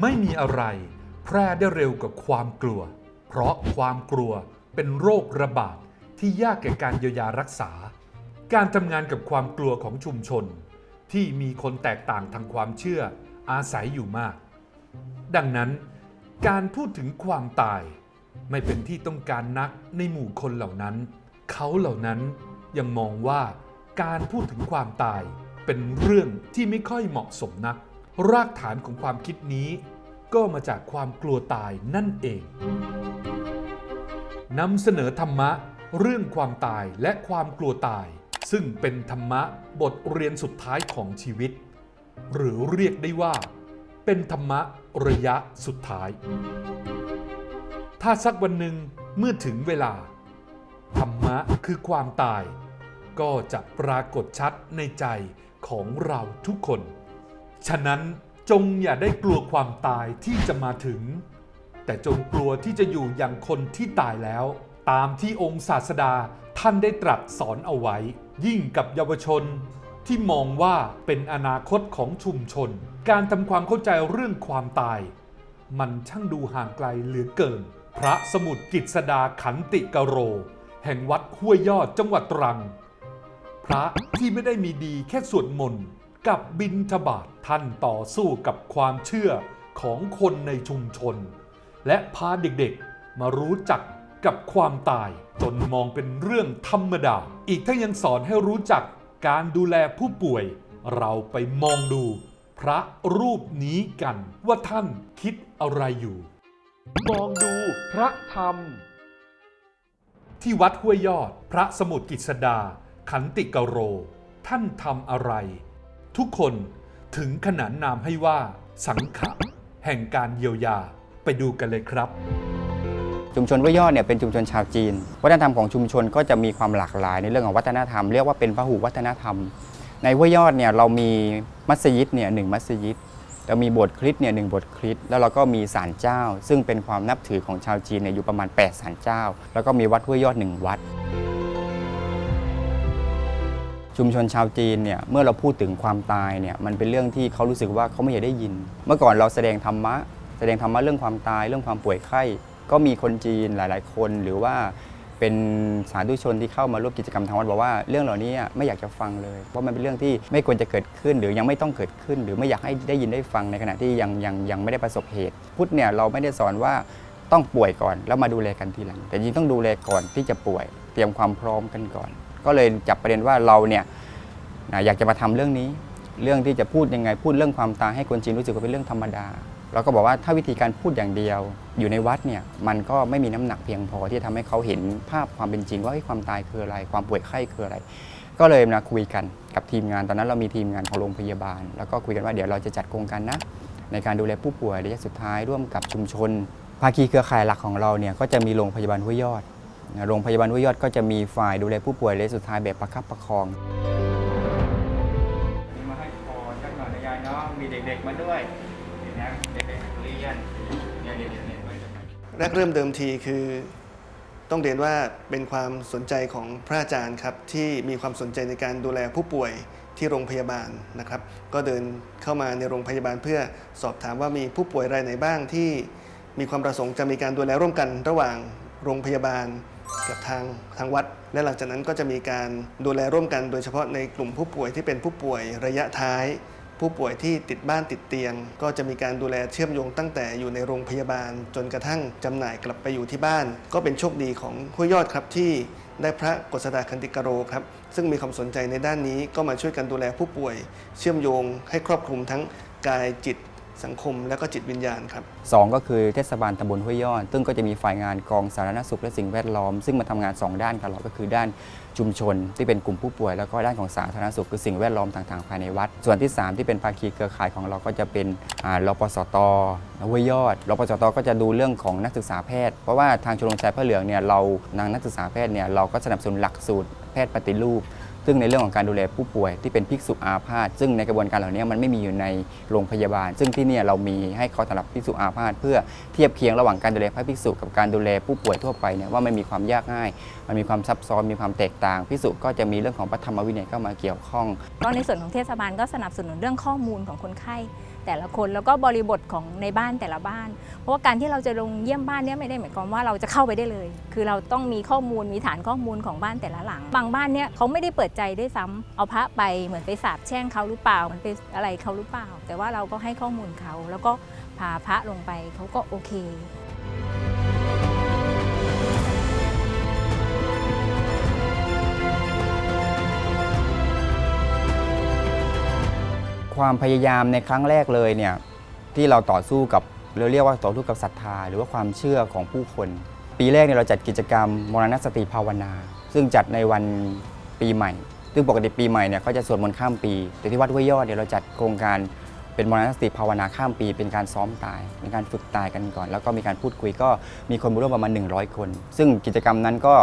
ไม่มีอะไร แพร่ได้เร็วกว่าความกลัว เพราะความกลัวเป็นโรคระบาดที่ยากแก่การเยียวยารักษา การทำงานกับความกลัวของชุมชน ที่มีคนแตกต่างทางความเชื่ออาศัยอยู่มาก ดังนั้น การพูดถึงความตาย ไม่เป็นที่ต้องการนักในหมู่คนเหล่านั้น เขาเหล่านั้นยังมองว่าการพูดถึงความตายเป็นเรื่องที่ไม่ค่อยเหมาะสมนัก รากฐานของความคิดนี้ก็มาจากความกลัวตายนั่นเองนำเสนอธรรมะเรื่องความตายและความกลัวตาย ซึ่งเป็นธรรมะบทเรียนสุดท้ายของชีวิต หรือเรียกได้ว่า เป็นธรรมะระยะสุดท้าย ถ้าสักวันหนึ่งเมื่อถึงเวลา ธรรมะคือความตาย ก็จะปรากฏชัดในใจของเราทุกคน ฉะนั้นจงอย่าได้กลัวความตายที่จะมาถึง แต่จงกลัวที่จะอยู่อย่างคนที่ตายแล้ว ตามที่องค์ศาสดาท่านได้ตรัสสอนเอาไว้ ยิ่งกับเยาวชนที่มองว่าเป็นอนาคตของชุมชน การทำความเข้าใจเรื่องความตาย มันช่างดูห่างไกลเหลือเกิน พระสมุทรกิจสดาขันติกโร แห่งวัดห้วยยอดจังหวัดตรัง พระที่ไม่ได้มีดีแค่สวดมนต์ กับบินทบาทท่านต่อสู้กับความเชื่อของคนในชุมชน และพาเด็กๆ มารู้จักกับความตาย จนมองเป็นเรื่องธรรมดา อีกทั้งยังสอนให้รู้จักการดูแลผู้ป่วย เราไปมองดู พระรูปนี้กันว่าท่านคิดอะไรอยู่ มองดูพระธรรม ที่วัดห้วยยอด พระสมุทรกิจสดา ขันติกโร ท่านทำอะไร ทุกคนถึงขนานนามให้ว่า สังขะแห่งการเยียวยาไปดูกันเลยครับ ชุมชนห้วยยอดเนี่ยเป็นชุมชนชาวจีน วัฒนธรรมของชุมชนก็จะมีความหลากหลายในเรื่องของวัฒนธรรมเรียกว่าเป็นพหุวัฒนธรรม ในห้วยยอดเนี่ยเรามีมัสยิดเนี่ยหนึ่งมัสยิดเรามีโบสถ์คริสต์เนี่ยหนึ่งโบสถ์คริสต์แล้วเราก็มีศาลเจ้า ซึ่งเป็นความนับถือของชาวจีนเนี่ยอยู่ประมาณ8ศาลเจ้า แล้วก็มีวัดห้วยยอดหนึ่งวัด ชุมชนชาวจีนเนี่ยเมื่อเราพูดถึงความตายเนี่ยมันเป็นเรื่องที่เขารู้สึกว่าเขาไม่อยากได้ยิน เมื่อก่อนเราแสดงธรรมะ แสดงธรรมะเรื่องความตายเรื่องความป่วยไข้ ก็มีคนจีนหลาย ๆ คนหรือว่าเป็นสาธุชนที่เข้ามาร่วมกิจกรรมทางวัดบอกว่าเรื่องเหล่านี้ไม่อยากจะฟังเลย เพราะมันเป็นเรื่องที่ไม่ควรจะเกิดขึ้น หรือยังไม่ต้องเกิดขึ้น หรือไม่อยากให้ได้ยินได้ฟังในขณะที่ยังยังยังไม่ได้ประสบเหตุ พุทธเนี่ยเราไม่ได้สอนว่าต้องป่วยก่อนแล้วมาดูแลกันทีหลัง แต่จริงต้องดูแลก่อนที่จะป่วย เตรียมความพร้อมกันก่อน ก็เลยจับประเด็นว่าเราเนี่ยนะอยากจะมาทำเรื่องนี้ เรื่องที่จะพูดยังไงพูดเรื่องความตายให้คนจีนรู้สึกว่าเป็นเรื่องธรรมดา เราก็บอกว่าถ้าวิธีการพูดอย่างเดียว อยู่ในวัดเนี่ยมันก็ไม่มีน้ำหนักเพียงพอที่จะทำให้เขาเห็นภาพความเป็นจริงว่าความตายคืออะไร ความป่วยไข้คืออะไร ก็เลยมาคุยกันกับทีมงานตอนนั้นเรามีทีมงานของโรงพยาบาล แล้วก็คุยกันว่าเดี๋ยวเราจะจัดโครงการนะในการดูแลผู้ป่วยระยะสุดท้ายร่วมกับชุมชน ภาคีเครือข่ายหลักของเราเนี่ยก็จะมีโรงพยาบาลห้วยยอด โรงพยาบาลห้วยยอดก็จะมีฝ่ายดูแลผู้ป่วยระยะสุดท้ายแบบประคับประคองมาให้พรจักหน่อยนะยายเนาะมีเด็กๆมาด้วยเห็นนะเด็กๆเรียนเนี่ยเนี่ยเนี่ยเนี่ยแรกเริ่มเดิมทีคือต้องเรียนว่าเป็นความสนใจของพระอาจารย์ครับที่มีความสนใจในการดูแลผู้ป่วยที่โรงพยาบาลนะครับ ก็เดินเข้ามาในโรงพยาบาลเพื่อสอบถามว่ามีผู้ป่วยรายไหนบ้างที่มีความประสงค์จะมีการดูแลร่วมกันระหว่างโรงพยาบาล กับทางทางวัด และหลังจากนั้นก็จะมีการดูแลร่วมกัน โดยเฉพาะในกลุ่มผู้ป่วยที่เป็นผู้ป่วยระยะท้าย ผู้ป่วยที่ติดบ้านติดเตียง ก็จะมีการดูแลเชื่อมโยงตั้งแต่อยู่ในโรงพยาบาล จนกระทั่งจำหน่ายกลับไปอยู่ที่บ้าน ก็เป็นโชคดีของห้วยยอดครับที่ได้พระกฤษดาคันติกโรครับซึ่งมีความสนใจในด้านนี้ก็มาช่วยกันดูแลผู้ป่วย เชื่อมโยงให้ครอบคลุมทั้งกายจิต สังคมและก็จิตวิญญาณครับสองก็คือเทศบาลตำบลห้วยยอดซึ่งก็จะมีฝ่ายงานกองสาธารณสุขและสิ่งแวดล้อม ซึ่งมาทำงาน 2 ด้านกันเราก็คือด้านชุมชนที่เป็นกลุ่มผู้ป่วย แล้วก็ด้านของสาธารณสุขคือสิ่งแวดล้อมต่างๆภายในวัด ส่วนที่ 3 ที่เป็นภาคีเครือข่ายของเราก็จะเป็นรปสตห้วยยอดรปสตก็จะดูเรื่องของนักศึกษาแพทย์เพราะว่าทางชมรมชายพระเหลืองเนี่ยเรานางนักศึกษาแพทย์เนี่ยเราก็สนับสนุนหลักสูตรแพทย์ปฏิรูป ซึ่งในเรื่องของการดูแลผู้ป่วยที่เป็นภิกษุอาพาธซึ่งในกระบวนการเหล่านี้มันไม่มีอยู่ในโรงพยาบาล ซึ่งที่นี่เรามีให้เขาสำหรับภิกษุอาพาธเพื่อเทียบเคียงระหว่างการดูแลพระภิกษุกับการดูแลผู้ป่วยทั่วไปเนี่ยว่ามันมีความยากง่าย มันมีความซับซ้อนมีความแตกต่างภิกษุก็จะมีเรื่องของพระธรรมวินัยเข้ามาเกี่ยวข้อง ก็ในส่วนของเทศบาลก็สนับสนุนเรื่องข้อมูลของคนไข้ แต่ละคนแล้วก็บริบทของในบ้านแต่ละบ้าน เพราะว่าการที่เราจะลงเยี่ยมบ้านเนี่ยไม่ได้หมายความว่าเราจะเข้าไปได้เลย คือเราต้องมีข้อมูลมีฐานข้อมูลของบ้านแต่ละหลัง บางบ้านเนี่ยเขาไม่ได้เปิดใจได้วยซ้ำเอาพระไปเหมือนไปสาบแช่งเขาหรือเปล่าเหมันไปอะไรเขาหรือเปล่า แต่ว่าเราก็ให้ข้อมูลเขาแล้วก็พาพระลงไปเขาก็โอเค ความพยายามในครั้งแรกเลยเนี่ยที่เราต่อสู้กับเราเรียกว่าต่อสู้กับศรัทธา หรือว่าความเชื่อของผู้คน ปีแรกเนี่ยเราจัดกิจกรรมมรณสติภาวนา ซึ่งจัดในวันปีใหม่ ซึ่งปกติปีใหม่เนี่ยเขาจะสวดมนต์ข้ามปี แต่ที่วัดห้วยยอดเนี่ยเราจัดโครงการเป็นมรณสติภาวนาข้ามปี เป็นการซ้อมตายเป็นการฝึกตายกันก่อน แล้วก็มีการพูดคุยก็มีคนมาร่วมประมาณ 100 คน ซึ่งกิจกรรมนั้นก็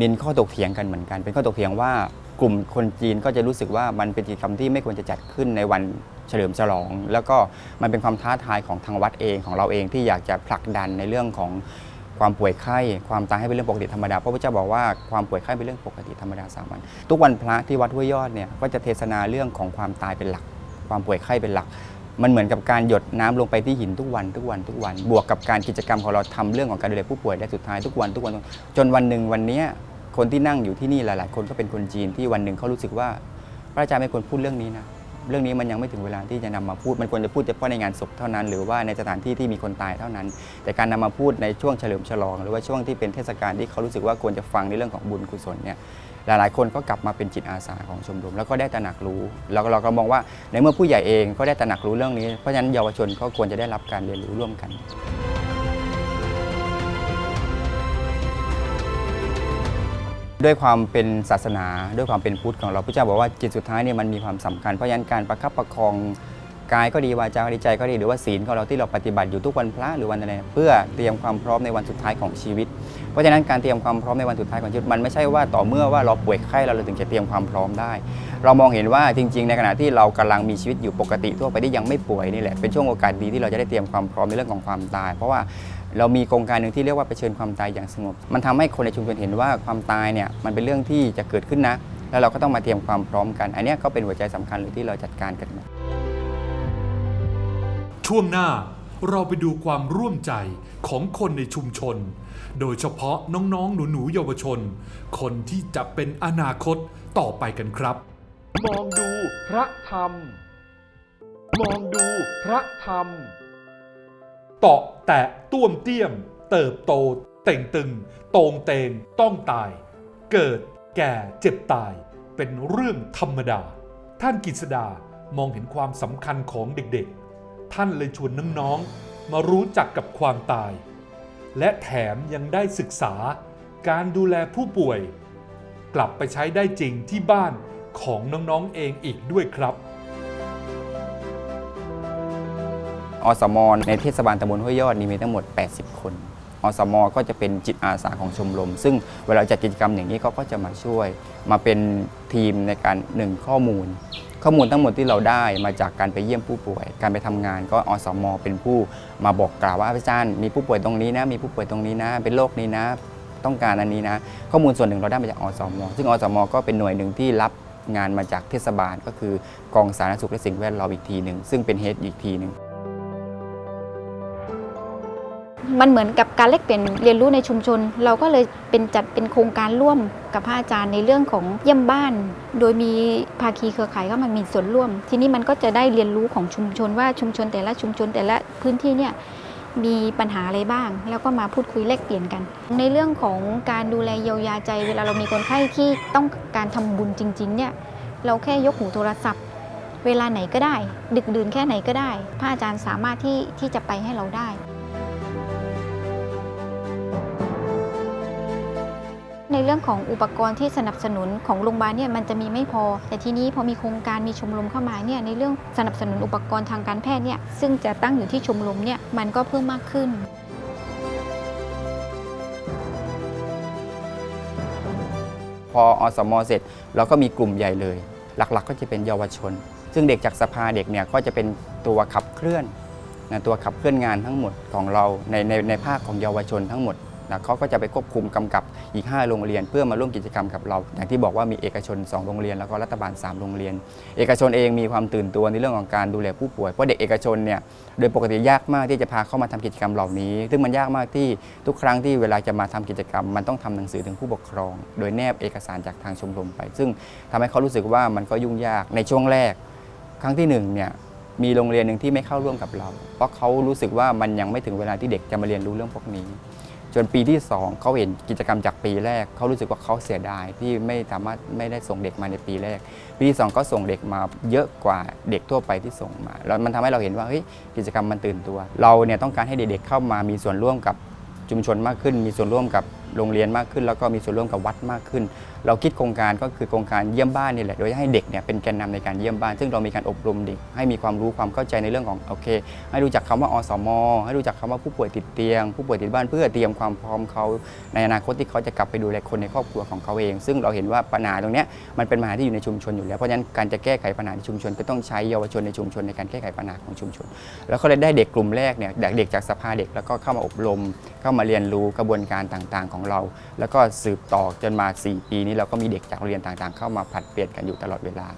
มีข้อตกเถียงกันเหมือนกัน เป็นข้อตกเถียงว่า กลุ่มคนจีนก็จะรู้สึกว่ามันเป็นกิจกรรมที่ไม่ควรจะจัดขึ้นในวันเฉลิมฉลอง แล้วก็มันเป็นความท้าทายของทางวัดเองของเราเองที่อยากจะผลักดันในเรื่องของความป่วยไข้ ความตายให้เป็นเรื่องปกติธรรมดาเพราะพระเจ้าบอกว่าความป่วยไข้เป็นเรื่องปกติธรรมดาสามัญทุกวันพระที่วัดห้วยยอดเนี่ยก็จะเทศนาเรื่องของความตายเป็นหลัก ความป่วยไข้เป็นหลัก มันเหมือนกับการหยดน้ำลงไปที่หินทุกวันทุกวันทุกวัน บวกกับการกิจกรรมของเราทำเรื่องของการดูแลผู้ป่วยได้สุดท้ายทุกวันทุกวัน จนวันหนึ่งวันนี้ คนที่นั่งอยู่ที่นี่หลาย ๆ คนก็เป็นคนจีนที่วันหนึ่งเขารู้สึกว่า พระอาจารย์ไม่ควรพูดเรื่องนี้นะเรื่องนี้มันยังไม่ถึงเวลาที่จะนำมาพูด มันควรจะพูดเฉพาะในงานศพเท่านั้น หรือว่าในสถานที่ที่มีคนตายเท่านั้น แต่การนำมาพูดในช่วงเฉลิมฉลอง หรือว่าช่วงที่เป็นเทศกาลที่เขารู้สึกว่าควรจะฟังในเรื่องของบุญกุศลเนี่ยหลายๆ คนก็กลับมาเป็นจิตอาสาของชมรม แล้วก็ได้ตระหนักรู้ แล้วเราก็มองว่าในเมื่อผู้ใหญ่เองก็ได้ตระหนักรู้เรื่องนี้เพราะฉะนั้นเยาวชนก็ควรจะได้รับการเรียนรู้ร่วมกัน ด้วยความเป็นศาสนา ด้วยความเป็นพุทธของเราพระเจ้าบอกว่าจิตสุดท้ายเนี่ยมันมีความสำคัญเพราะฉะนั้นการประคับประคองกายก็ดีวาจาก็ดีใจก็ดีหรือว่าศีลของเราที่เราปฏิบัติอยู่ทุกวันพระหรือวันอะไรเพื่อเตรียมความพร้อมในวันสุดท้ายของชีวิต เพราะฉะนั้นการเตรียมความพร้อมในวันสุดท้ายของชีวิตมันไม่ใช่ว่าต่อเมื่อว่าเราป่วยไข้เราถึงจะเตรียมความพร้อมได้ เรามองเห็นว่าจริง ๆ ในขณะที่เรากำลังมีชีวิตอยู่ปกติทั่วไปที่ยังไม่ป่วยนี่แหละเป็นช่วงโอกาสดีที่เราจะได้เตรียมความพร้อมในเรื่องของความตาย เพราะว่า เรามีโครงการหนึ่งที่เรียกว่าไปเชิญความตายอย่างสงบ มันทำให้คนในชุมชนเห็นว่าความตายเนี่ยมันเป็นเรื่องที่จะเกิดขึ้นนะ แล้วเราก็ต้องมาเตรียมความพร้อมกัน อันเนี้ยก็เป็นหัวใจสำคัญเลยที่เราจัดการกันมาช่วงหน้าเราไปดูความร่วมใจของคนในชุมชน โดยเฉพาะน้องๆ หนูๆ เยาวชน คนที่จะเป็นอนาคตต่อไปกันครับ มองดูพระธรรม มองดูพระธรรม เตาะแตะต้วมเตี้ยม เติบโต เต่งตึง โตงเตงต้องตาย เกิดแก่เจ็บตายเป็นเรื่องธรรมดา ท่านกิษดามองเห็นความสำคัญของเด็กๆ ท่านเลยชวนน้องๆ มารู้จักกับความตาย และแถมยังได้ศึกษาการดูแลผู้ป่วย กลับไปใช้ได้จริงที่บ้านของน้องๆเองอีกด้วยครับ อสมในเทศบาลตำบลห้วยยอดนี่มีทั้งหมด 80 คน อสมก็จะเป็นจิตอาสาของชมรม ซึ่งเวลาจัดกิจกรรมอย่างนี้เขาก็จะมาช่วย มาเป็นทีมในการหนึ่งข้อมูล ข้อมูลทั้งหมดที่เราได้มาจากการไปเยี่ยมผู้ป่วย การไปทำงานก็อสมเป็นผู้มาบอกกล่าวว่าอาจารย์มีผู้ป่วยตรงนี้นะมีผู้ป่วยตรงนี้นะ เป็นโรคนี้นะต้องการอันนี้นะ ข้อมูลส่วนหนึ่งเราได้มาจากอสม ซึ่งอสม ก็เป็นหน่วยหนึ่งที่รับงานมาจากเทศบาลก็คือกองสาธารณสุขและสิ่งแวดล้อมอีกทีหนึ่งซึ่งเป็นเฮดอีกทีหนึ่ง มันเหมือนกับการแลกเปลี่ยนเรียนรู้ในชุมชน เราก็เลยเป็นจัดเป็นโครงการร่วมกับพระอาจารย์ในเรื่องของเยี่ยมบ้าน โดยมีภาคีเครือข่ายเข้ามามีส่วนร่วม ทีนี้มันก็จะได้เรียนรู้ของชุมชนว่าชุมชนแต่ละชุมชนแต่ละพื้นที่เนี่ยมีปัญหาอะไรบ้าง แล้วก็มาพูดคุยแลกเปลี่ยนกัน ในเรื่องของการดูแลเยียวยาใจ เวลาเรามีคนไข้ที่ต้องการทำบุญจริงๆเนี่ยเราแค่ยกหูโทรศัพท์ เวลาไหนก็ได้ ดึกดื่นแค่ไหนก็ได้ พระอาจารย์สามารถที่ที่จะไปให้เราได้ ในเรื่องของอุปกรณ์ที่สนับสนุนของโรงพยาบาลเนี่ยมันจะมีไม่พอ แต่ทีนี้พอมีโครงการมีชมรมเข้ามาเนี่ยในเรื่องสนับสนุนอุปกรณ์ทางการแพทย์เนี่ยซึ่งจะตั้งอยู่ที่ชมรมเนี่ยมันก็เพิ่มมากขึ้นพออสมเสร็จเราก็มีกลุ่มใหญ่เลย หลักๆ ก็จะเป็นเยาวชน ซึ่งเด็กจากสภาเด็กเนี่ยก็จะเป็นตัวขับเคลื่อนนะตัวขับเคลื่อนงานทั้งหมดของเราในในในภาคของเยาวชนทั้งหมด นะเขาก็จะไปควบคุมกำกับอีก 5 โรงเรียน เพื่อมาร่วมกิจกรรมกับเรา อย่างที่บอกว่ามีเอกชน 2 โรงเรียน แล้วก็รัฐบาล 3 โรงเรียน เอกชนเองมีความตื่นตัวในเรื่องของการดูแลผู้ป่วยเพราะเด็กเอกชนเนี่ยโดยปกติยากมากที่จะพาเข้ามาทำกิจกรรมเหล่านี้ ซึ่งมันยากมากที่ทุกครั้งที่เวลาจะมาทำกิจกรรม มันต้องทำหนังสือถึงผู้ปกครอง โดยแนบเอกสารจากทางชมรมไป ซึ่งทำให้เขารู้สึกว่ามันก็ยุ่งยากในช่วงแรก ครั้งที่หนึ่งเนี่ยมีโรงเรียนหนึ่งที่ไม่เข้าร่วมกับเรา เพราะเขารู้สึกว่ามันยังไม่ถึงเวลาที่เด็กจะมาเรียนรู้เรื่องพวกนี้ จนปีที่ 2 เขาเห็นกิจกรรมจากปีแรก เขารู้สึกว่าเขาเสียดายที่ไม่สามารถไม่ได้ส่งเด็กมาในปีแรก ปีที่สองก็ส่งเด็กมาเยอะกว่าเด็กทั่วไปที่ส่งมาแล้วมันทำให้เราเห็นว่าเฮ้ยกิจกรรมมันตื่นตัว เราเนี่ยต้องการให้เด็กๆเข้ามามีส่วนร่วมกับชุมชนมากขึ้น มีส่วนร่วมกับ โรงเรียนมากขึ้น แล้วก็มีส่วนร่วมกับวัดมากขึ้น เราคิดโครงการก็คือโครงการเยี่ยมบ้านนี่แหละโดยให้เด็กเนี่ยเป็นแกนนำในการเยี่ยมบ้าน ซึ่งเรามีการอบรมเด็กให้มีความรู้ความเข้าใจในเรื่องของโอเค ให้รู้จักคำว่าอสม ให้รู้จักคำว่าผู้ป่วยติดเตียง ผู้ป่วยติดบ้านเพื่อเตรียมความพร้อมเขาในอนาคตที่เขาจะกลับไปดูแลคนในครอบครัวของเขาเอง ซึ่งเราเห็นว่าปัญหาตรงนี้มันเป็นปัญหาที่อยู่ในชุมชนอยู่แล้วเพราะฉะนั้นการจะแก้ไขปัญหาในชุมชนก็ต้องใช้เยาวชนในชุมชนในการแก้ไขปัญหาของชุมชน แล้วก็เลยได้เด็กกลุ่มแรกเนี่ยเด็กจากสภาเด็กแล้วก็เข้ามาอบรม เข้ามาเรียนรู้กระบวนการต่างๆ ของเรา แล้วก็สืบต่อจนมา 4 ปีนี้เราก็มีเด็กจากโรงเรียนต่างๆ เข้ามาผัดเปลี่ยนกันอยู่ตลอดเวลา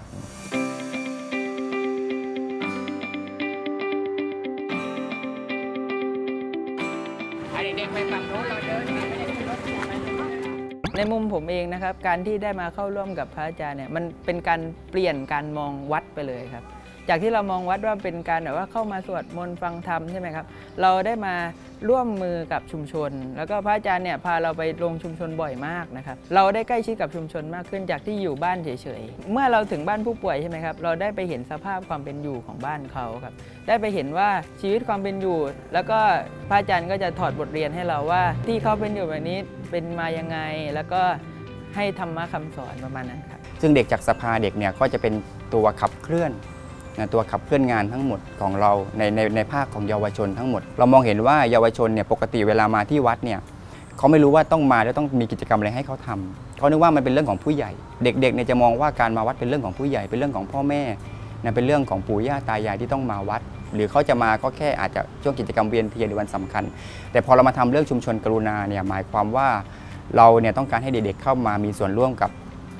ในมุมผมเองนะครับ การที่ได้มาเข้าร่วมกับพระอาจารย์เนี่ยมันเป็นการเปลี่ยนการมองวัดไปเลยครับ จากที่เรามองวัดว่าเป็นการแบบว่าเข้ามาสวดมนต์ฟังธรรมใช่ไหมครับเราได้มาร่วมมือกับชุมชน แล้วก็พระอาจารย์เนี่ยพาเราไปลงชุมชนบ่อยมากนะครับเราได้ใกล้ชิดกับชุมชนมากขึ้นจากที่อยู่บ้านเฉยๆเมื่อเราถึงบ้านผู้ป่วยใช่ไหมครับเราได้ไปเห็นสภาพความเป็นอยู่ของบ้านเขาครับได้ไปเห็นว่าชีวิตความเป็นอยู่ แล้วก็พระอาจารย์ก็จะถอดบทเรียนให้เราว่า ที่เขาเป็นอยู่แบบนี้เป็นมายังไงแล้วก็ให้ธรรมะคำสอนประมาณนั้นครับซึ่งเด็กจากสภาเด็กเนี่ยก็จะเป็นตัวขับเคลื่อน ตัวขับเคลื่อนงานทั้งหมดของเราในในในภาคของเยาวชนทั้งหมด เรามองเห็นว่าเยาวชนเนี่ยปกติเวลามาที่วัดเนี่ยเขาไม่รู้ว่าต้องมาแล้วต้องมีกิจกรรมอะไรให้เขาทำเขานึกว่ามันเป็นเรื่องของผู้ใหญ่ เด็กๆเนี่ยจะมองว่าการมาวัดเป็นเรื่องของผู้ใหญ่เป็นเรื่องของพ่อแม่นะเป็นเรื่องของปู่ย่าตายายที่ต้องมาวัด หรือเขาจะมาก็แค่อาจจะช่วงกิจกรรมเวียนเทียนหรือวันสำคัญ แต่พอเรามาทำเรื่องชุมชนกรุณาเนี่ยหมายความว่าเราเนี่ยต้องการให้เด็กๆเข้ามามีส่วนร่วมกับ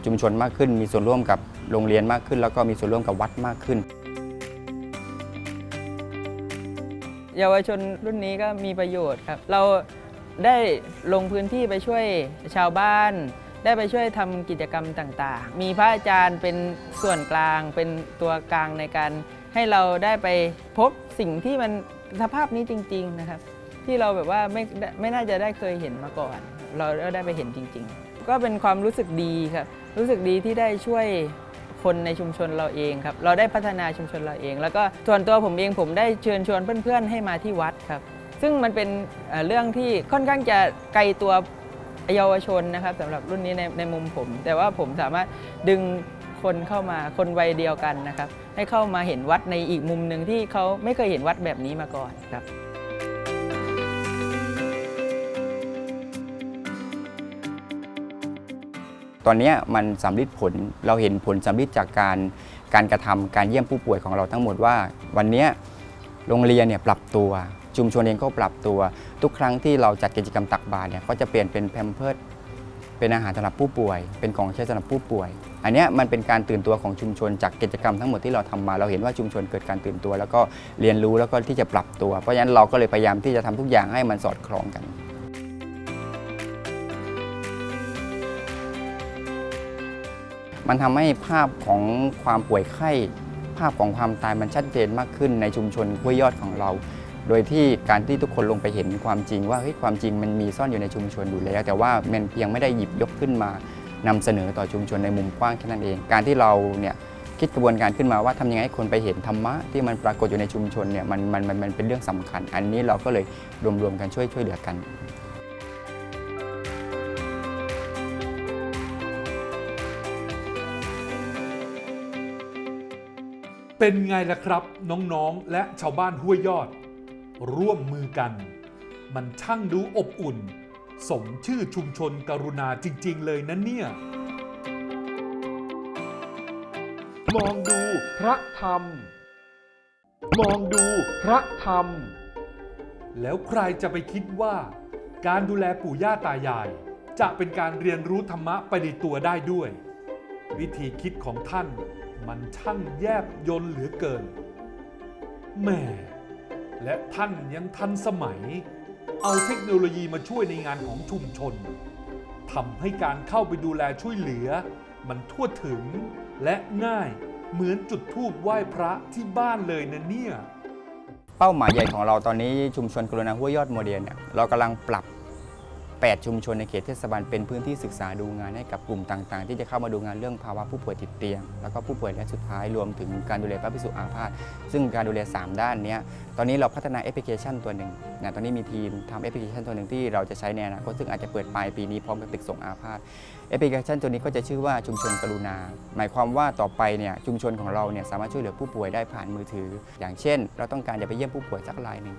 ชุมชนมากขึ้น มีส่วนร่วมกับโรงเรียนมากขึ้น แล้วก็มีส่วนร่วมกับวัดมากขึ้น เยาวชนรุ่นนี้ก็มีประโยชน์ครับ เราได้ลงพื้นที่ไปช่วยชาวบ้าน ได้ไปช่วยทำกิจกรรมต่างๆ มีพระอาจารย์เป็นส่วนกลางเป็นตัวกลางในการ ให้เราได้ไปพบสิ่งที่มันสภาพนี้จริง ๆนะครับ ที่เราแบบว่าไม่ไม่น่าจะได้เคยเห็นมาก่อน เราได้ไปเห็นจริง ๆ ก็เป็นความรู้สึกดีครับรู้สึกดีที่ได้ช่วย คนในชุมชนเราเองครับ เราได้พัฒนาชุมชนเราเอง แล้วก็ส่วนตัวผมเองผมได้เชิญชวนเพื่อนๆ ให้มาที่วัดครับ ซึ่งมันเป็นเรื่องที่ค่อนข้างจะไกลตัวเยาวชนนะครับสำหรับรุ่นนี้ในในมุมผม แต่ว่าผมสามารถดึงคนเข้ามาคนวัยเดียวกันนะครับ ให้เข้ามาเห็นวัดในอีกมุมหนึ่งที่เขาไม่เคยเห็นวัดแบบนี้มาก่อนครับ ตอนนี้มันสำลิดผลเราเห็นผลสำลิดจากการการกระทำการเยี่ยมผู้ป่วยของเราทั้งหมดว่า วันนี้โรงเรียนเนี่ยปรับตัว ชุมชนเองก็ปรับตัว ทุกครั้งที่เราจัดกิจกรรมตักบาตรเนี่ยก็จะเปลี่ยนเป็นแพมเพิร์ดเป็นอาหารสำหรับผู้ป่วย เป็นของใช้สำหรับผู้ป่วย อันนี้มันเป็นการตื่นตัวของชุมชนจากกิจกรรมทั้งหมดที่เราทำมา เราเห็นว่าชุมชนเกิดการตื่นตัว แล้วก็เรียนรู้แล้วก็ที่จะปรับตัว เพราะฉะนั้นเราก็เลยพยายามที่จะทำทุกอย่างให้มันสอดคล้องกัน มันทำให้ภาพของความป่วยไข้ ภาพของความตายมันชัดเจนมากขึ้นในชุมชนห้วยยอดของเรา โดยที่การที่ทุกคนลงไปเห็นความจริงว่าเฮ้ยความจริงมันมีซ่อนอยู่ในชุมชนอยู่แล้ว แต่ว่ามันเพียงไม่ได้หยิบยกขึ้นมานำเสนอต่อชุมชนในมุมกว้างแค่นั้นเอง การที่เราเนี่ยคิดกระบวนการขึ้นมาว่าทำยังไงให้คนไปเห็นธรรมะที่มันปรากฏอยู่ในชุมชนเนี่ยมันมันมันมันเป็นเรื่องสำคัญ อันนี้เราก็เลยรวมๆกันช่วยช่วยเหลือกัน เป็นไงล่ะครับน้องๆและชาวบ้านห้วยยอด ร่วมมือกัน มันช่างดูอบอุ่น สมชื่อชุมชนกรุณาจริง ๆ เลยนะเนี่ย มองดูพระธรรม มองดูพระธรรม แล้วใครจะไปคิดว่า การดูแลปู่ย่าตายาย จะเป็นการเรียนรู้ธรรมะไปในตัวได้ด้วย วิธีคิดของท่าน มันช่างแยบยลเหลือเกินแหม่และท่านยังทันสมัย เอาเทคโนโลยีมาช่วยในงานของชุมชนทำให้การเข้าไปดูแลช่วยเหลือ มันทั่วถึงและง่ายเหมือนจุดธูปไหว้พระที่บ้านเลยนะเนี่ย เป้าหมายใหญ่ของเราตอนนี้ชุมชนกรุณาห้วยยอดโมเดลเนี่ยเรากำลังปรับ 8 ชุมชนในเขตเทศบาลเป็นพื้นที่ศึกษาดูงานให้กับกลุ่มต่างๆ ที่จะเข้ามาดูงานเรื่องภาวะผู้ป่วยติดเตียง แล้วก็ผู้ป่วยและสุดท้ายรวมถึงการดูแลพระภิกษุอาพาธซึ่งการดูแล 3 ด้านนี้ตอนนี้เราพัฒนาแอปพลิเคชันตัวหนึ่งนะตอนนี้มีทีมทำแอปพลิเคชันตัวหนึ่งที่เราจะใช้ในอนาคตซึ่งอาจจะเปิดปลายปีนี้พร้อมกับตึกส่งอาพาธแอปพลิเคชันตัวนี้ก็จะชื่อว่าชุมชนกรุณา หมายความว่าต่อไปเนี่ยชุมชนของเราเนี่ยสามารถช่วยเหลือผู้ป่วยได้ผ่านมือถือ อย่างเช่น เราต้องการจะไปเยี่ยมผู้ป่วยสักรายหนึ่ง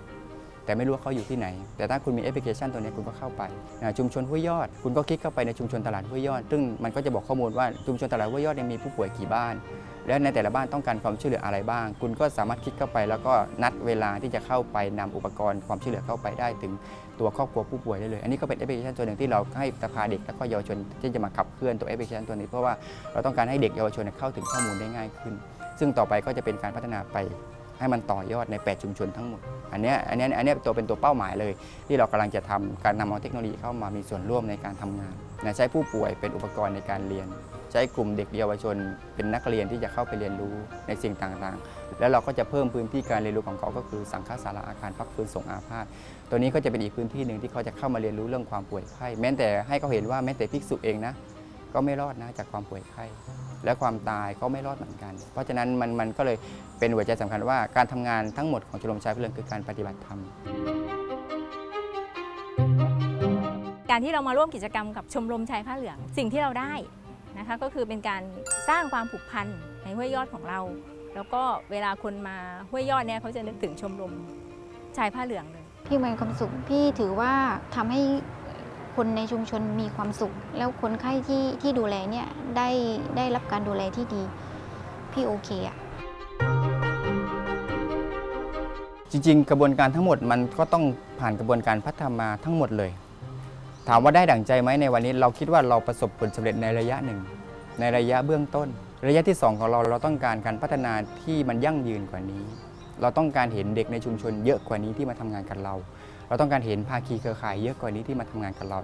แต่ไม่รู้ว่าเขาอยู่ที่ไหน แต่ถ้าคุณมีแอปพลิเคชันตัวนี้คุณก็เข้าไปนะชุมชนห้วยยอด คุณก็คลิกเข้าไปในชุมชนตลาดห้วยยอด ซึ่งมันก็จะบอกข้อมูลว่าชุมชนตลาดห้วยยอดมีผู้ป่วยกี่บ้าน และในแต่ละบ้านต้องการความช่วยเหลืออะไรบ้าง คุณก็สามารถคลิกเข้าไป แล้วก็นัดเวลาที่จะเข้าไปนำอุปกรณ์ความช่วยเหลือเข้าไปได้ถึงตัวครอบครัวผู้ป่วยได้เลย อันนี้ก็เป็นแอปพลิเคชันตัวหนึ่งที่เราให้สภาเด็กและก็เยาวชนที่จะมาขับเคลื่อนตัวแอปพลิเคชันตัวนี้เพราะว่าเราต้องการให้เด็กเยาวชนเนี่ยเข้าถึงข้อมูลได้ง่ายขึ้น ซึ่งต่อไปก็จะเป็นการพัฒนาไป ให้มันต่อยอดใน 8 ชุมชนทั้งหมด อันเนี้ยอันเนี้ยอันเนี้ยตัวเป็นตัวเป้าหมายเลย ที่เรากำลังจะทำการนำเอาเทคโนโลยีเข้ามามีส่วนร่วมในการทำงานนะใช้ผู้ป่วยเป็นอุปกรณ์ในการเรียน ใช้กลุ่มเด็กเยาวชน เป็นนักเรียนที่จะเข้าไปเรียนรู้ในสิ่งต่างๆ แล้วเราก็จะเพิ่มพื้นที่การเรียนรู้ของเขาก็คือสังฆศาลาอาคารพักฟื้นส่งอาพาธตัวนี้ก็จะเป็นอีกพื้นที่หนึ่งที่เขาจะเข้ามาเรียนรู้เรื่องความป่วยไข้แม้แต่ให้เขาเห็นว่าแม้แต่ภิกษุเองนะ ก็ไม่รอดนะจากความป่วยไข้และความตายก็ไม่รอดเหมือนกัน เพราะฉะนั้นมันมันก็เลยเป็นหัวใจสำคัญว่าการทำงานทั้งหมดของชมรมชายพลเรือนคือการปฏิบัติธรรมการที่เรามาร่วมกิจกรรมกับชมรมชายผ้าเหลือง สิ่งที่เราได้นะคะก็คือเป็นการสร้างความผูกพันในห้วยยอดของเรา แล้วก็เวลาคนมาห้วยยอดเนี่ยเขาจะนึกถึงชมรมชายผ้าเหลืองเลยพี่มีความสุขพี่ถือว่าทำให้ คนในชุมชนมีความสุข แล้วคนไข้ที่ที่ดูแลเนี่ยได้ได้รับการดูแลที่ดี พี่โอเคอะจริง ๆ กระบวนการทั้งหมดมันก็ต้องผ่านกระบวนการพัฒนามาทั้งหมดเลย ถามว่าได้ดั่งใจไหมในวันนี้ เราคิดว่าเราประสบผลสำเร็จในระยะหนึ่ง ในระยะเบื้องต้น ระยะที่ 2 ของเราเราต้องการการพัฒนาที่มันยั่งยืนกว่านี้ เราต้องการเห็นเด็กในชุมชนเยอะกว่านี้ที่มาทำงานกับเรา เราต้องการเห็นภาคีเครือข่ายเยอะกว่านี้ที่มาทำงานกับเรา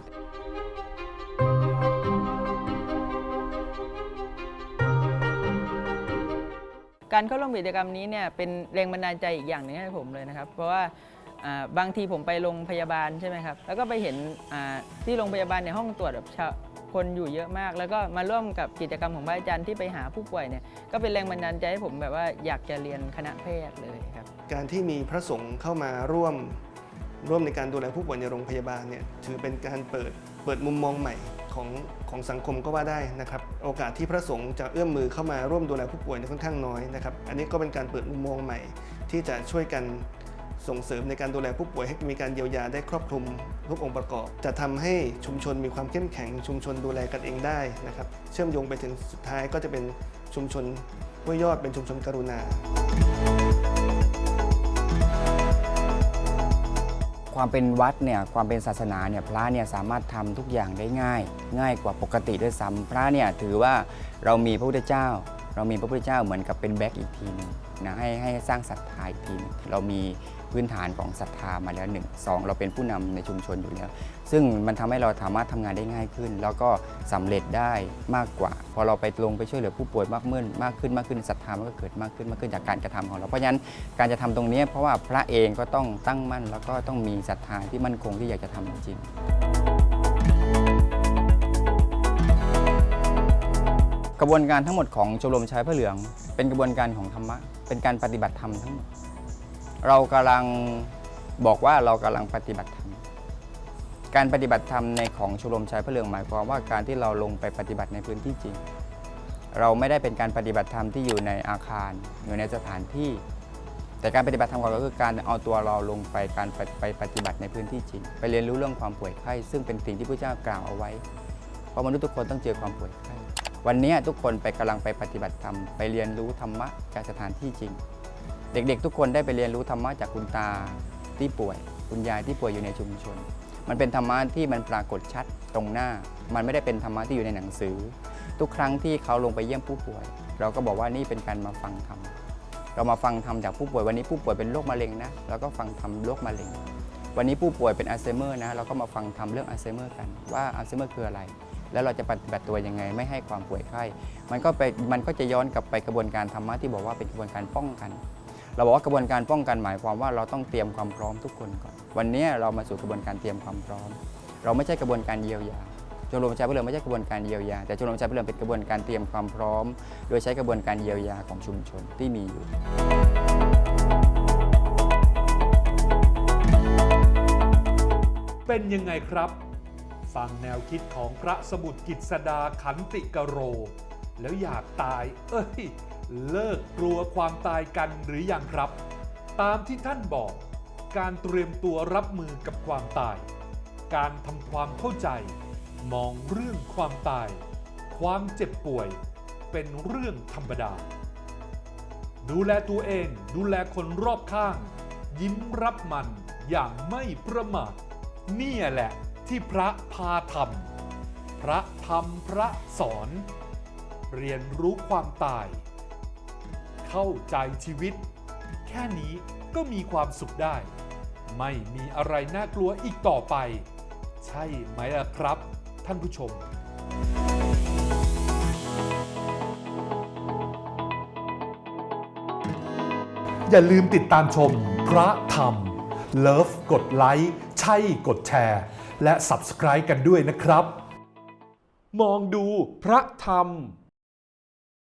การเข้าร่วมกิจกรรมนี้เนี่ยเป็นแรงบันดาลใจอีกอย่างหนึงให้ผมเลยนะครับ เพราะว่าอ่าบางทีผมไปโรงพยาบาลใช่ไหมครับ แล้วก็ไปเห็นอ่าที่โรงพยาบาลในยห้องตรวจแบบชาวคนอยู่เยอะมาก แล้วก็มาร่วมกับกิจกรรมของพระอาจารย์ที่ไปหาผู้ป่วยเนี่ยก็เป็นแรงบันดาลใจให้ผมแบบว่าอยากจะเรียนคณะแพทย์เลยครับ การที่มีพระสงฆ์เข้ามาร่วม ร่วมในการดูแลผู้ป่วยในโรงพยาบาลเนี่ยถือเป็นการเปิดเปิดมุมมองใหม่ของของสังคมก็ว่าได้นะครับโอกาสที่พระสงฆ์จะเอื้อมมือเข้ามาร่วมดูแลผู้ป่วยเนี่ยค่อนข้างน้อยนะครับอันนี้ก็เป็นการเปิดมุมมองใหม่ ที่จะช่วยกันส่งเสริมในการดูแลผู้ป่วยให้มีการเยียวยาได้ครอบคลุมทุกองค์ประกอบ จะทำให้ชุมชนมีความเข้มแข็ง ชุมชนดูแลกันเองได้นะครับเชื่อมโยงไปถึงสุดท้ายก็จะเป็นชุมชนห้วยยอดเป็นชุมชนกรุณา ความเป็นวัดเนี่ยความเป็นศาสนาเนี่ยพระเนี่ยสามารถทำทุกอย่างได้ง่าย ง่ายกว่าปกติด้วยซ้ำพระเนี่ยถือว่าเรามีพระพุทธเจ้า เรามีพระพุทธเจ้าเหมือนกับเป็นแบ็กอีกทีหนึงนะให้ให้สร้างศรัทธาอีกทีนึงเรามี พื้นฐานของศรัทธามาแล้วหนึ่งสองเราเป็นผู้นำในชุมชนอยู่แล้ว ซึ่งมันทำให้เราสามารถทำงานได้ง่ายขึ้น แล้วก็สำเร็จได้มากกว่า พอเราไปลงไปช่วยเหลือผู้ป่วยมากเมื่อมากขึ้นมากขึ้นศรัทธามันก็เกิดมากขึ้นมากขึ้นจากการกระทำของเรา เพราะฉะนั้นการจะทำตรงนี้เพราะว่าพระเองก็ต้องตั้งมั่น แล้วก็ต้องมีศรัทธาที่มั่นคงที่อยากจะทำจริงกระบวนการทั้งหมดของชมรมชายพระเหลือง เป็นกระบวนการของธรรมะ เป็นการปฏิบัติธรรมทั้งหมด เรากำลังบอกว่าเรากำลังปฏิบัติธรรม การปฏิบัติธรรมในของชมรมชายพระเหลืองหมายความว่าการที่เราลงไปปฏิบัติในพื้นที่จริง เราไม่ได้เป็นการปฏิบัติธรรมที่อยู่ในอาคาร อยู่ในสถานที่ แต่การปฏิบัติธรรมของเราก็คือการเอาตัวเราลงไปการไปไปปฏิบัติในพื้นที่จริง ไปเรียนรู้เรื่องความป่วยไข้ซึ่งเป็นสิ่งที่พระเจ้ากล่าวเอาไว้ เพราะมนุษย์ทุกคนต้องเจอความป่วยไข้วันนี้ทุกคนไปกำลังไปปฏิบัติธรรมไปเรียนรู้ธรรมะจากสถานที่จริง เด็กๆ ทุกคนได้ไปเรียนรู้ธรรมะจากคุณตาที่ป่วย คุณยายที่ป่วยอยู่ในชุมชน มันเป็นธรรมะที่มันปรากฏชัดตรงหน้า มันไม่ได้เป็นธรรมะที่อยู่ในหนังสือ ทุกครั้งที่เขาลงไปเยี่ยมผู้ป่วย เราก็บอกว่านี่เป็นการมาฟังธรรมเรามาฟังธรรมจากผู้ป่วยวันนี้ผู้ป่วยเป็นโรคมะเร็งนะเราก็ฟังธรรมโรคมะเร็ง วันนี้ผู้ป่วยเป็นอัลไซเมอร์นะเราก็มาฟังธรรมเรื่องอัลไซเมอร์กันว่าอัลไซเมอร์คืออะไรแล้วเราจะปฏิบัติตัวยังไงไม่ให้ความป่วยไข้ มันก็ไปมันก็จะย้อนกลับไปกระบวนการธรรมะที่บอกว่าเป็นกระบวนการป้องกัน เราบอกว่ากระบวนการป้องกันหมายความว่าเราต้องเตรียมความพร้อมทุกคนก่อน วันนี้เรามาสู่กระบวนการเตรียมความพร้อม เราไม่ใช่กระบวนการเยียวยาชมรมประชาพลเรือไม่ใช่กระบวนการเยียวยา แต่ชมรมประชาพลเรือเป็นกระบวนการเตรียมความพร้อม โดยใช้กระบวนการเยียวยาของชุมชนที่มีอยู่เป็นยังไงครับ ฟังแนวคิดของพระสมุทรกิจสดาขันติกโร แล้วอยากตาย เอ้ย เลิกกลัวความตายกันหรืออยังครับ ตามที่ท่านบอก การเตรียมตัวรับมือกับความตาย การทำความเข้าใจ มองเรื่องความตาย ความเจ็บป่วย เป็นเรื่องธรรมดา ดูแลตัวเอง ดูแลคนรอบข้าง ยิ้มรับมันอย่างไม่ประมาทเนี่ยแหละที่พระพาทำพระธรรมพระสอน เรียนรู้ความตาย เข้าใจชีวิต แค่นี้ก็มีความสุขได้ ไม่มีอะไรน่ากลัวอีกต่อไป ใช่ไหมล่ะครับ ท่านผู้ชม อย่าลืมติดตามชมพระธรรม เลิฟกดไลค์ ใช่กดแชร์ และ Subscribe กันด้วยนะครับ มองดูพระธรรม